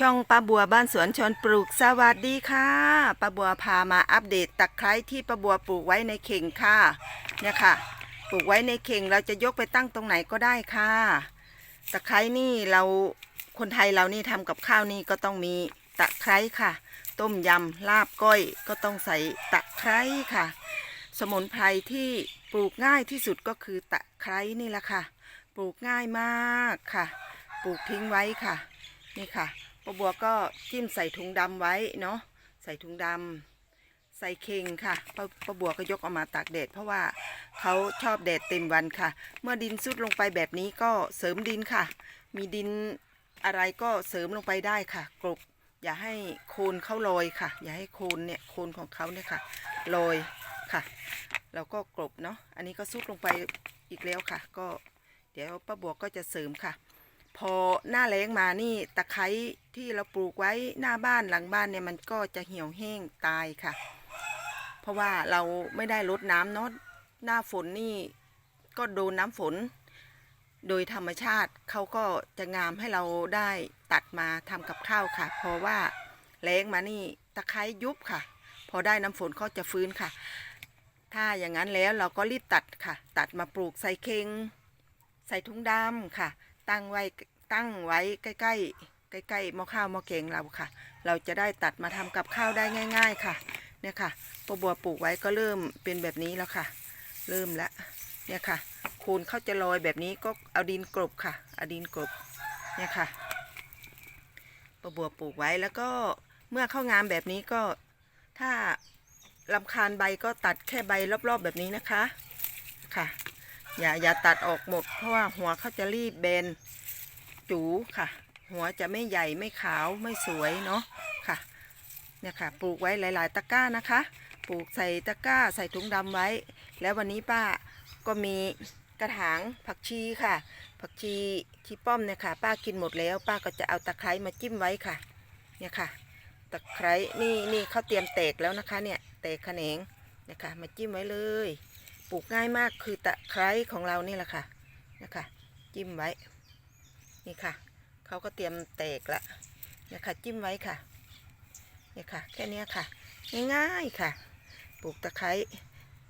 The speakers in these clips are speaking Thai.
ช่องป้าบัวบ้านสวนชนปลูกสวัสดีค่ะป้าบัวพามาอัปเดตตะไคร้ที่ป้าบัวปลูกไว้ในเข่งค่ะ เนี่ยค่ะ ปลูกไว้ในเข่งเราจะยกไปตั้งตรงไหนก็ได้ค่ะ ตะไคร้นี่เราคนไทยเรานี่ทำกับข้าวนี่ก็ต้องมีตะไคร้ค่ะ ต้มยำลาบก้อยก็ต้องใส่ตะไคร้ค่ะ สมุนไพรที่ปลูกง่ายที่สุดก็คือตะไคร้นี่แหละค่ะ ปลูกง่ายมากค่ะ ปลูกทิ้งไว้ค่ะ นี่ค่ะ ป้าบัวก็จิ้มใส่ถุงดำไว้เนาะใส่ถุงดำใส่เข่งค่ะป้าป้าบัวก็ยกออกมาตากแดดเพราะว่าเขาชอบแดดเต็มวันค่ะ เมื่อดินซุดลงไปแบบนี้ก็เสริมดินค่ะ มีดินอะไรก็เสริมลงไปได้ค่ะกลบอย่าให้โคนเขาลอยค่ะ อย่าให้โคนเนี่ยโคนของเขาเนี่ยค่ะลอยค่ะแล้วก็กลบเนาะอันนี้ก็ซุดลงไปอีกแล้วค่ะ ก็เดี๋ยวป้าบัวก็จะเสริมค่ะ พอหน้าแล้งมานี่ตะไคร้ที่เราปลูกไว้หน้าบ้านหลังบ้านเนี่ยมันก็จะเหี่ยวแห้งตายค่ะ เพราะว่าเราไม่ได้ลดน้ำเนาะหน้าฝนนี่ก็โดนน้ำฝน โดยธรรมชาติเขาก็จะงามให้เราได้ตัดมาทำกับข้าวค่ะ เพราะว่าแล้งมานี่ตะไคร้ยุบค่ะ พอได้น้ำฝนเขาจะฟื้นค่ะ ถ้าอย่างนั้นแล้วเราก็รีบตัดค่ะ ตัดมาปลูกใส่เคงใส่ถุงดำค่ะ ตั้งไว้ตั้งไว้ใกล้ ๆ ใกล้ๆหม้อข้าวหม้อเกงเราค่ะ เราจะได้ตัดมาทำกับข้าวได้ง่าย ๆ ค่ะ เนี่ยค่ะปบัวปลูกไว้ก็เริ่มเป็นแบบนี้แล้วค่ะ เริ่มแล้วเนี่ยค่ะโคนเขาจะลอยแบบนี้ก็เอาดินกลบค่ะเอาดินกลบเนี่ยค่ะปบัวปลูกไว้แล้วก็เมื่อเข้างามแบบนี้ก็ถ้าลำคาญใบก็ตัดแค่ใบรอบๆแบบนี้นะคะค่ะ อย่าอย่าตัดออกหมด เพราะว่าหัวเขาจะรีบเบนจูค่ะ หัวจะไม่ใหญ่ไม่ขาวไม่สวยเนาะค่ะเนี่ยค่ะ ปลูกไว้หลาย ๆ ตะกร้านะคะ ปลูกใส่ตะกร้าใส่ถุงดำไว้ แล้ววันนี้ป้าก็มีกระถางผักชีค่ะ ผักชีที่ป้อมเนี่ยค่ะ ป้ากินหมดแล้ว ป้าก็จะเอาตะไคร้มาจิ้มไว้ค่ะ เนี่ยค่ะ ตะไคร้นี่นี่เขาเตรียมแตกแล้วนะคะ เนี่ยแตกแขนงเนี่ยค่ะมาจิ้มไว้เลย ปลูกง่ายมากคือตะไคร้ของเรานี่แหละค่ะนะคะจิ้มไว้นี่ค่ะเขาก็เตรียมแตกละนี่ค่ะจิ้มไว้ค่ะนี่ค่ะ แค่นี้ค่ะ ง่ายๆค่ะ ปลูกตะไคร้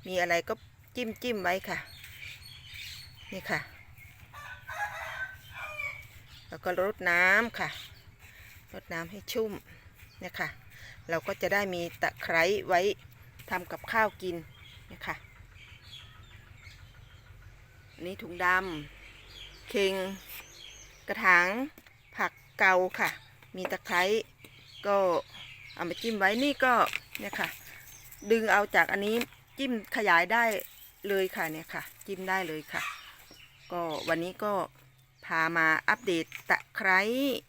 มีอะไรก็จิ้มจิ้มไว้ค่ะ นี่ค่ะ แล้วก็รดน้ำค่ะรดน้ำให้ชุ่มนี่ค่ะเราก็จะได้มีตะไคร้ไว้ทำกับข้าวกินนี่ค่ะ นนี้ถุงดำเข่งกระถางผักเกาค่ะ มีตะไคร้ก็เอามาจิ้มไว้นี่ก็เนี่ยค่ะ ดึงเอาจากอันนี้จิ้มขยายได้เลยค่ะเนี่ยค่ะ จิ้มได้เลยค่ะ ก็วันนี้ก็พามาอัปเดตตะไคร้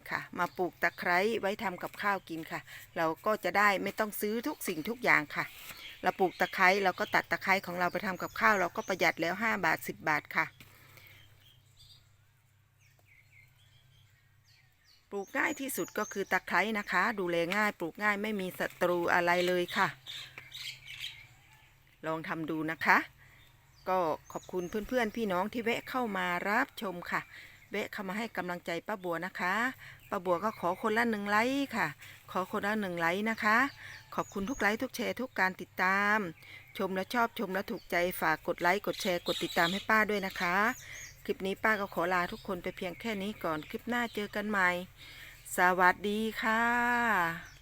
ค่ะ มาปลูกตะไคร้ไว้ทำกับข้าวกินค่ะ เราก็จะได้ไม่ต้องซื้อทุกสิ่งทุกอย่างค่ะ เราปลูกตะไคร้เราก็ตัดตะไคร้ของเราไปทำกับข้าวเราก็ประหยัดแล้ว 5 บาท 10 บาทค่ะ ปลูกง่ายที่สุดก็คือตะไคร้นะคะ ดูแลง่ายปลูกง่ายไม่มีศัตรูอะไรเลยค่ะ ลองทำดูนะคะ ก็ขอบคุณเพื่อนๆ พี่น้องที่แวะเข้ามารับชมค่ะแวะเข้ามาให้กำลังใจป้าบัวนะคะ ป้าบัวก็ขอคนละหนึ่งไลค์ค่ะ ขอคนละหนึ่งไลค์นะคะ ขอบคุณทุกไลค์ทุกแชร์ทุกการติดตาม ชมและชอบชมและถูกใจฝากกดไลค์กดแชร์กดติดตามให้ป้าด้วยนะคะ คลิปนี้ป้าก็ขอลาทุกคนไปเพียงแค่นี้ก่อนคลิปหน้าเจอกันใหม่ สวัสดีค่ะ